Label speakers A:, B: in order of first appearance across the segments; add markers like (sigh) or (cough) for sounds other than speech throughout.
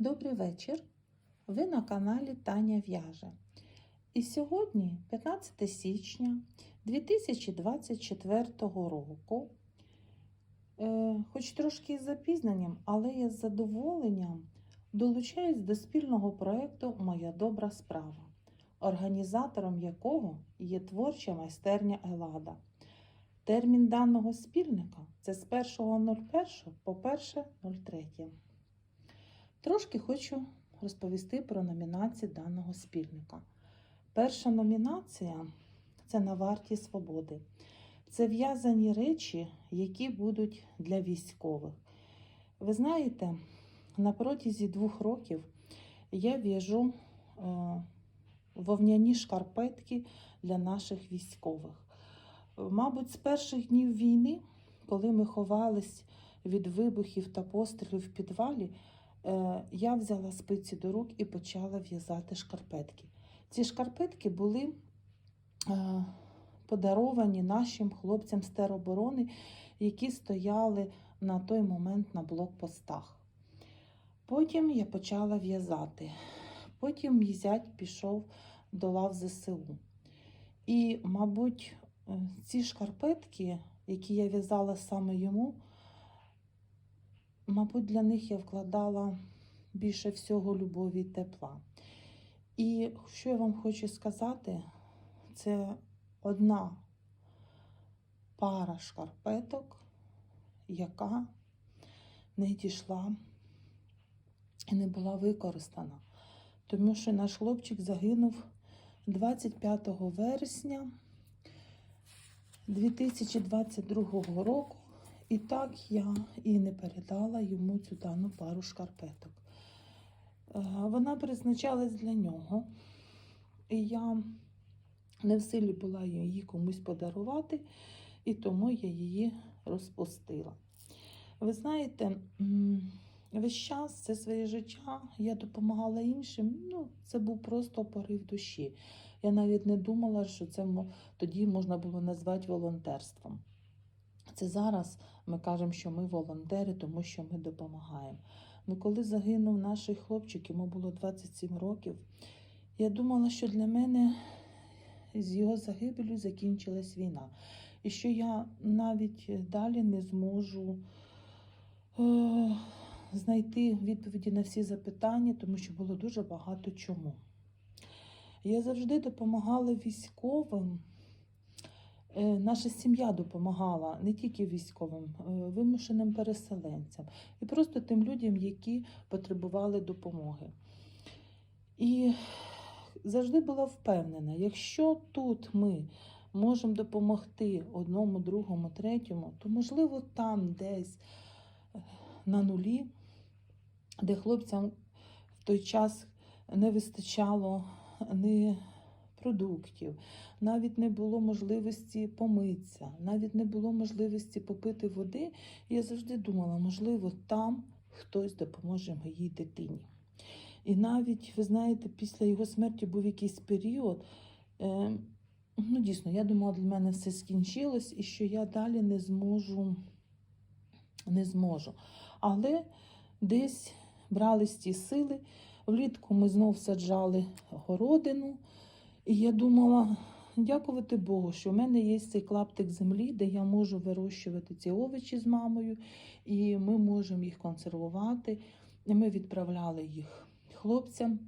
A: Добрий вечір! Ви на каналі Таня В'яже. І сьогодні, 15 січня 2024 року, е, хоч трошки із запізненням, але я з задоволенням долучаюсь до спільного проєкту Моя добра справа, організатором якого є творча майстерня Елада. Термін даного спільника це з 1.01 по 1.03. Трошки хочу розповісти про номінації даного спільника. Перша номінація це на варті свободи. Це в'язані речі, які будуть для військових. Ви знаєте, на протязі двох років я в'яжу е, вовняні шкарпетки для наших військових. Мабуть, з перших днів війни, коли ми ховались від вибухів та пострілів в підвалі, я взяла спиці до рук і почала в'язати шкарпетки. Ці шкарпетки були е, подаровані нашим хлопцям з тероборони, які стояли на той момент на блокпостах. Потім я почала в'язати. Потім мій зять пішов до лав ЗСУ. І, мабуть, е, ці шкарпетки, які я в'язала саме йому, мабуть, для них я вкладала більше всього любові і тепла. І що я вам хочу сказати, це одна пара шкарпеток, яка не дійшла і не була використана. Тому що наш хлопчик загинув 25 вересня 2022 року. І так я і не передала йому цю дану пару шкарпеток. Е, Вона призначалась для нього, і я не в силі була її комусь подарувати, і тому я її розпустила. Ви знаєте, весь час це своє життя я допомагала іншим. Ну, це був просто порив душі. Я навіть не думала, що це тоді можна було назвати волонтерством. Це зараз ми кажемо, що ми волонтери, тому що ми допомагаємо. Ну, коли загинув наш хлопчик, йому було 27 років, я думала, що для мене з його загибелю закінчилась війна. І що я навіть далі не зможу е, знайти відповіді на всі запитання, тому що було дуже багато чому. Я завжди допомагала військовим. Е, Наша сім'я допомагала не тільки військовим, е, вимушеним переселенцям і просто тим людям, які потребували допомоги. І завжди була впевнена, якщо тут ми можемо допомогти одному, другому, третьому, то можливо там десь е, на нулі, де хлопцям в той час не вистачало ні продуктів, навіть не було можливості помитися, навіть не було можливості попити води. Я завжди думала, можливо, там хтось допоможе моїй дитині. І навіть, ви знаєте, після його смерті був якийсь період. Е, ну, дійсно, я думала, для мене все скінчилось і що я далі не зможу. Не зможу. Але десь брались ті сили. Влітку ми знов саджали городину. І я думала, дякувати Богу, що в мене є цей клаптик землі, де я можу вирощувати ці овочі з мамою, і ми можемо їх консервувати. І ми відправляли їх хлопцям,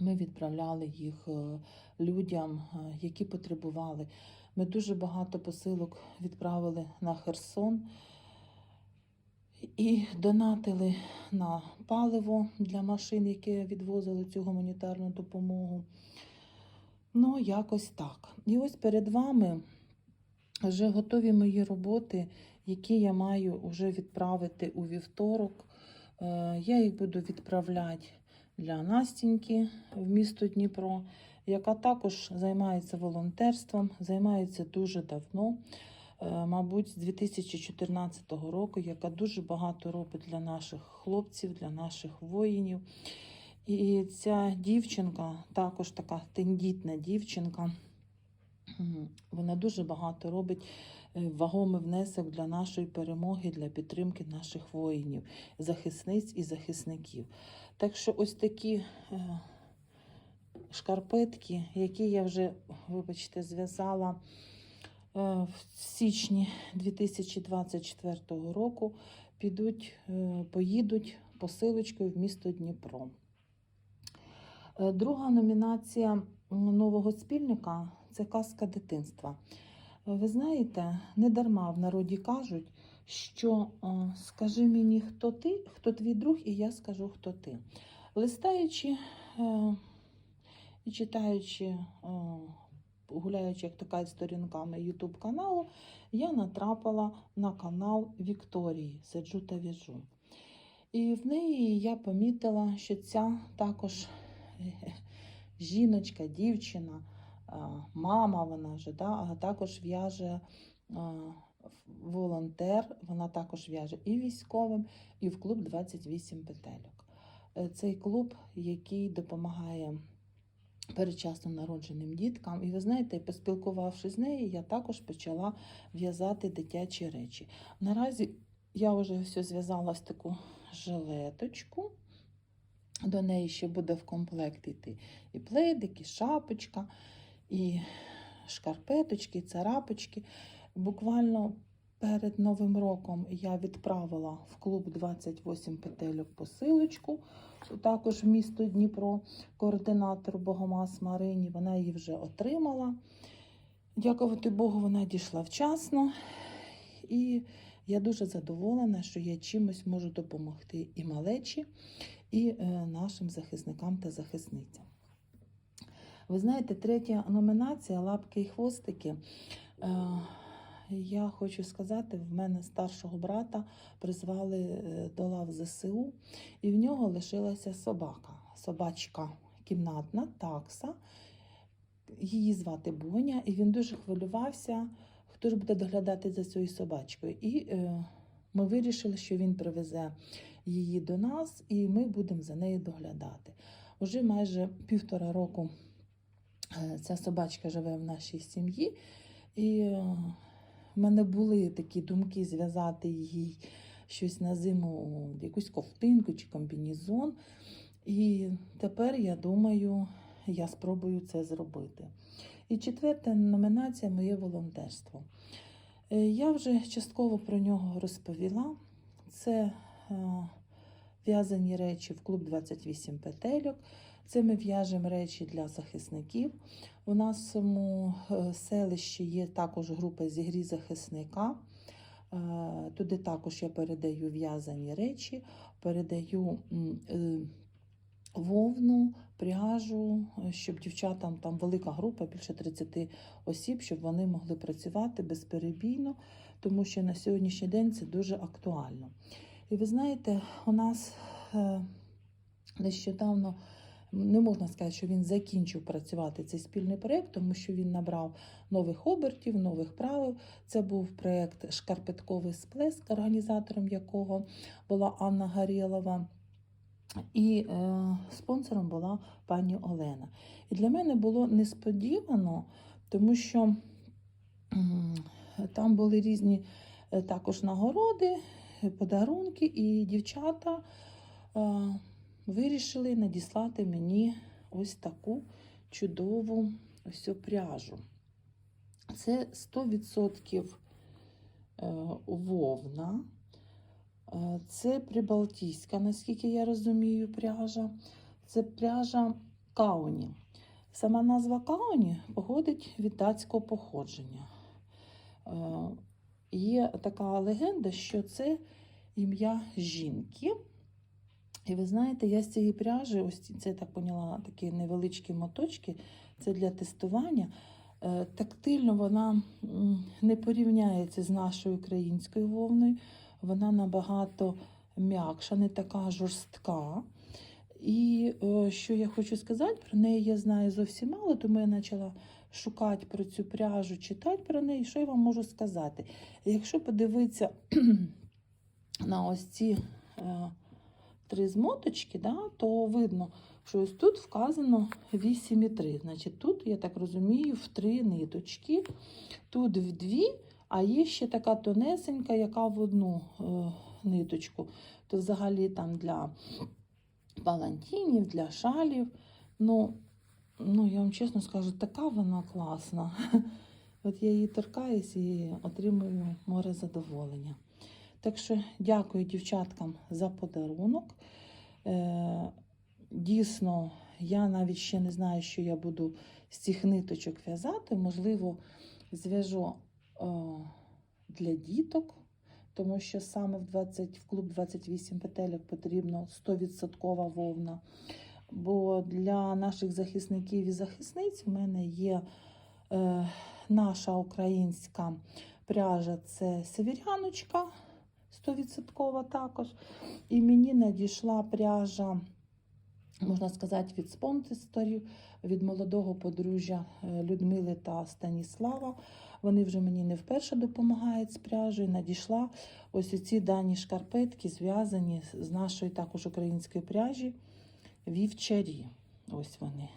A: ми відправляли їх е, людям, е, які потребували. Ми дуже багато посилок відправили на Херсон і донатили на паливо для машин, які відвозили цю гуманітарну допомогу. Ну, якось так. І ось перед вами вже готові мої роботи, які я маю вже відправити у вівторок. Е, Я їх буду відправляти для Настіньки в місто Дніпро, яка також займається волонтерством, займається дуже давно, е, мабуть, з 2014 року, яка дуже багато робить для наших хлопців, для наших воїнів. І ця дівчинка, також така тендітна дівчинка, Вона дуже багато робить е, вагомий внесок для нашої перемоги, для підтримки наших воїнів, захисниць і захисників. Так що ось такі е, шкарпетки, які я вже, вибачте, зв'язала е, в січні 2024 року, підуть, поїдуть посилочкою в місто Дніпро. Е, Друга номінація нового спільника це казка дитинства. Е, Ви знаєте, не дарма в народі кажуть, що е, скажи мені, хто ти, хто твій друг, і я скажу, хто ти. Листаючи і читаючи, гуляючи, як кажуть, сторінками YouTube каналу, я натрапила на канал Вікторії Сиджу та в'яжу. І в неї я помітила, що ця також (laughs) жіночка, дівчина, мама вона вже, да, а також в'яже волонтер, вона також в'яже і військовим, і в клуб 28 петельок. Е, Цей клуб, який допомагає передчасно народженим діткам. І ви знаєте, поспілкувавшись з нею, я також почала в'язати дитячі речі. Наразі я вже все зв'язала ось таку жилеточку. До неї ще буде в комплект йти і пледик, і шапочка, і шкарпеточки, і царапочки. Буквально перед Новим роком я відправила в клуб 28 петельок посилочку, також в місто Дніпро, координатор Богомаз Марині. Вона її вже отримала. Дякувати Богу, вона дійшла вчасно. І я дуже задоволена, що я чимось можу допомогти і малечі, і е, нашим захисникам та захисницям. Ви знаєте, третя номінація лапки і хвостики. Е, Я хочу сказати, в мене старшого брата призвали е, до лав ЗСУ, і в нього лишилася собака, собачка кімнатна, такса. Її звати Боня, і він дуже хвилювався, хто ж буде доглядати за цією собачкою. І е, ми вирішили, що він привезе її до нас, і ми будемо за нею доглядати. Уже майже півтора року е, ця собачка живе в нашій сім'ї, і е, в мене були такі думки зв'язати їй щось на зиму, якусь ковтинку чи комбінізон. І тепер я думаю, я спробую це зробити. І четверта номінація моє волонтерство. Е, Я вже частково про нього розповіла. Це в'язані речі в клуб 28 петельок. Це ми в'яжемо речі для захисників. У нашому е, селищі є також група зігрі захисника. Е, Туди також я передаю в'язані речі, передаю е, вовну, пряжу, щоб дівчатам там велика група, більше 30 осіб, щоб вони могли працювати безперебійно, тому що на сьогоднішній день це дуже актуально. І ви знаєте, у нас е, нещодавно не можна сказати, що він закінчив працювати цей спільний проєкт, тому що він набрав нових обертів, нових правил. Це був проєкт Шкарпетковий сплеск, організатором якого була Анна Гарєлова. І е, спонсором була пані Олена. І для мене було несподівано, тому що м, там були різні е, також нагороди, е, подарунки, і дівчата е, вирішили надіслати мені ось таку чудову ось пряжу. Це 100% е, вовна. Е, Це прибалтійська, наскільки я розумію, пряжа. Це пряжа кауні. Сама назва кауні походить від датського походження. Є така легенда, що це ім'я жінки. І ви знаєте, я з цієї пряжі, ось це так поняла, такі невеличкі моточки, це для тестування. Е, Тактильно вона не порівняється з нашою українською вовною вона набагато м'якша, не така жорстка. І е, що я хочу сказати, про неї я знаю зовсім мало, тому я почала шукати про цю пряжу, читати про неї. Що я вам можу сказати? Якщо подивитися (clears throat) на ось ці е, три змоточки, да, то видно, що ось тут вказано 8,3. Значить, тут, я так розумію, в три ниточки, тут в дві, А є ще така тонесенька, яка в одну е, ниточку. То взагалі там для палантінів, для шалів. Ну, ну, я вам чесно скажу, така вона класна. (laughs) От я її торкаюсь і отримую море задоволення. Так що дякую дівчаткам за подарунок. Е, дійсно, я навіть ще не знаю, що я буду з цих ниточок в'язати. Можливо, зв'яжу е, для діток, тому що саме в, 20, в клуб 28 петелек потрібно 100% вовна. Бо для наших захисників і захисниць у мене є е, наша українська пряжа це северяночка 100% також. І мені надійшла пряжа, можна сказати, від спонсорів, від молодого подружжя е, Людмили та Станіслава. Вони вже мені не вперше допомагають з пряжею. Надійшла ось ці дані шкарпетки, зв'язані з нашої також української пряжі вівчарі. Ось вони.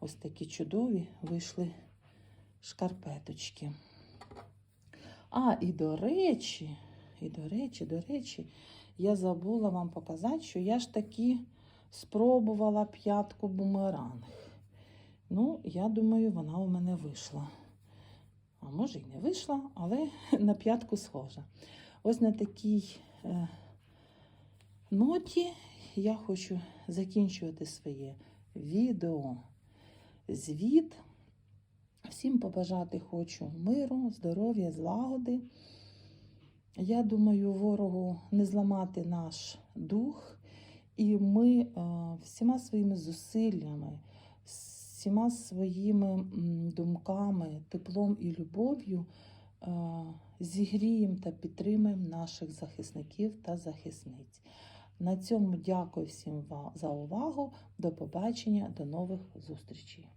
A: Ось такі чудові вийшли шкарпеточки. А, і до речі, і до речі, до речі, я забула вам показати, що я ж таки спробувала п'ятку бумеранг. Ну, я думаю, вона у мене вийшла. А може і не вийшла, але (laughs) на п'ятку схожа. Ось на такій е, ноті я хочу закінчувати своє відео. Звіт. Всім побажати хочу миру, здоров'я, злагоди. Я думаю, ворогу не зламати наш дух, і ми е, всіма своїми зусиллями, всіма своїми думками, теплом і любов'ю е, зігріємо та підтримаємо наших захисників та захисниць. На цьому дякую всім за увагу. До побачення, до нових зустрічей.